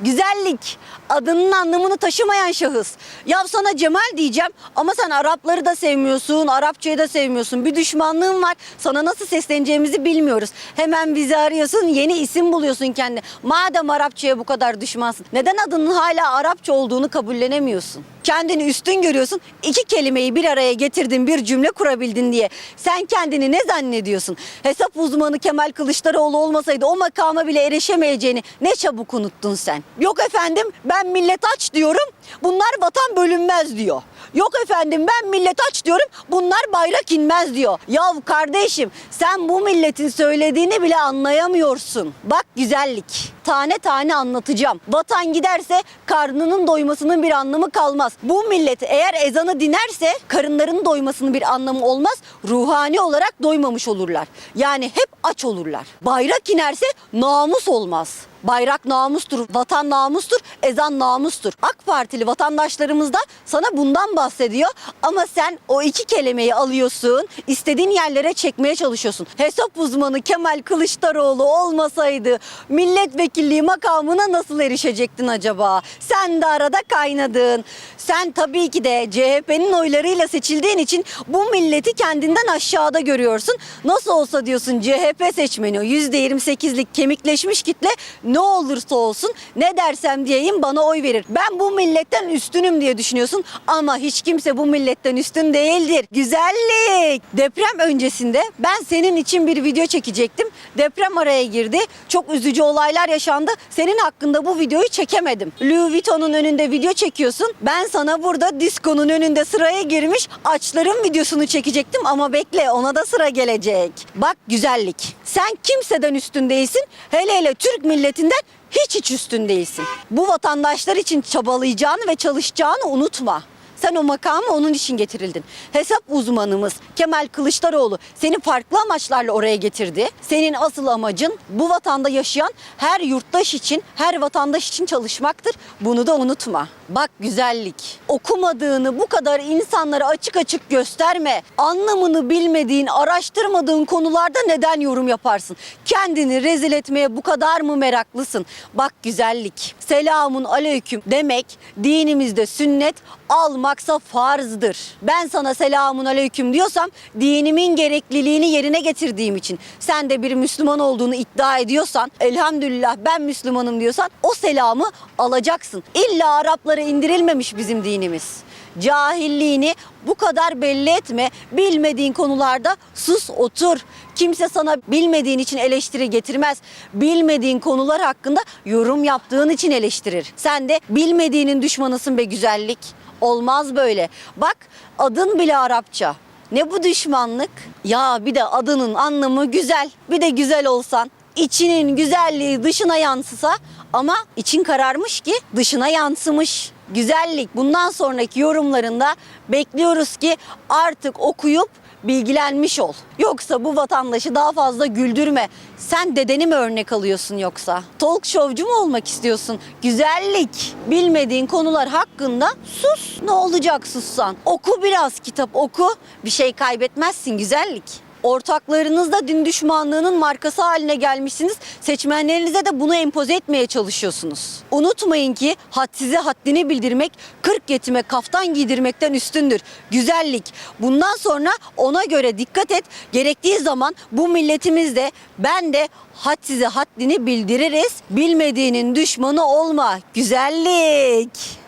Güzellik. Adının anlamını taşımayan şahıs. Ya sana Cemal diyeceğim ama sen Arapları da sevmiyorsun, Arapçayı da sevmiyorsun. Bir düşmanlığın var. Sana nasıl sesleneceğimizi bilmiyoruz. Hemen bizi arıyorsun, yeni isim buluyorsun kendine. Madem Arapçaya bu kadar düşmansın, neden adının hala Arapça olduğunu kabullenemiyorsun? Kendini üstün görüyorsun. İki kelimeyi bir araya getirdin, bir cümle kurabildin diye. Sen kendini ne zannediyorsun? Hesap uzmanı Kemal Kılıçdaroğlu olmasaydı o makama bile erişemeyeceğini ne çabuk unuttun sen. Yok efendim ben millet aç diyorum. Bunlar vatan bölünmez diyor. Yok efendim ben millet aç diyorum. Bunlar bayrak inmez diyor. Yav kardeşim sen bu milletin söylediğini bile anlayamıyorsun. Bak güzellik. Tane tane anlatacağım. Vatan giderse karnının doymasının bir anlamı kalmaz. Bu millet eğer ezanı dinerse karınlarının doymasının bir anlamı olmaz. Ruhani olarak doymamış olurlar. Yani hep aç olurlar. Bayrak inerse namus olmaz. Bayrak namustur, vatan namustur, ezan namustur. AK Partili vatandaşlarımız da sana bundan bahsediyor ama sen o iki kelimeyi alıyorsun, istediğin yerlere çekmeye çalışıyorsun. Hesap uzmanı Kemal Kılıçdaroğlu olmasaydı milletvekilliği makamına nasıl erişecektin acaba? Sen de arada kaynadın. Sen tabii ki de CHP'nin oylarıyla seçildiğin için bu milleti kendinden aşağıda görüyorsun. Nasıl olsa diyorsun CHP seçmeni o %28'lik kemikleşmiş kitle ne olursa olsun ne dersem diyeyim bana oy verir. Ben bu milletten üstünüm diye düşünüyorsun ama hiç kimse bu milletten üstün değildir. Güzellik. Deprem öncesinde ben senin için bir video çekecektim. Deprem araya girdi. Çok üzücü olaylar yaşandı. Senin hakkında bu videoyu çekemedim. Louis Vuitton'un önünde video çekiyorsun. Ben sana burada diskonun önünde sıraya girmiş açların videosunu çekecektim ama bekle ona da sıra gelecek. Bak güzellik. Sen kimseden üstün değilsin. Hele hele Türk milletinden hiç hiç üstün değilsin. Bu vatandaşlar için çabalayacağını ve çalışacağını unutma. Sen o makamı onun için getirildin. Hesap uzmanımız Kemal Kılıçdaroğlu seni farklı amaçlarla oraya getirdi. Senin asıl amacın bu vatanda yaşayan her yurttaş için, her vatandaş için çalışmaktır. Bunu da unutma. Bak güzellik. Okumadığını bu kadar insanlara açık açık gösterme. Anlamını bilmediğin, araştırmadığın konularda neden yorum yaparsın? Kendini rezil etmeye bu kadar mı meraklısın? Bak güzellik. Selamun aleyküm demek dinimizde sünnet almaksa farzdır. Ben sana selamun aleyküm diyorsam dinimin gerekliliğini yerine getirdiğim için sen de bir Müslüman olduğunu iddia ediyorsan elhamdülillah ben Müslümanım diyorsan o selamı alacaksın. İlla Araplara indirilmemiş bizim dinimiz. Cahilliğini bu kadar belli etme. Bilmediğin konularda sus otur. Kimse sana bilmediğin için eleştiri getirmez. Bilmediğin konular hakkında yorum yaptığın için eleştirir. Sen de bilmediğinin düşmanısın be güzellik. Olmaz böyle. Bak adın bile Arapça. Ne bu düşmanlık? Ya bir de adının anlamı güzel. Bir de güzel olsan. içinin güzelliği dışına yansısa ama için kararmış ki dışına yansımış. Güzellik bundan sonraki yorumlarında bekliyoruz ki artık okuyup bilgilenmiş ol. Yoksa bu vatandaşı daha fazla güldürme. Sen dedeni mi örnek alıyorsun yoksa? Talk showcu mu olmak istiyorsun? Güzellik. Bilmediğin konular hakkında sus. Ne olacak sussan? Oku biraz kitap oku. Bir şey kaybetmezsin güzellik. Ortaklarınızda din düşmanlığının markası haline gelmişsiniz. Seçmenlerinize de bunu empoze etmeye çalışıyorsunuz. Unutmayın ki had size haddini bildirmek 40 yetime kaftan giydirmekten üstündür. Güzellik. Bundan sonra ona göre dikkat et. Gerektiği zaman bu milletimiz de ben de had size haddini bildiririz. Bilmediğinin düşmanı olma. Güzellik.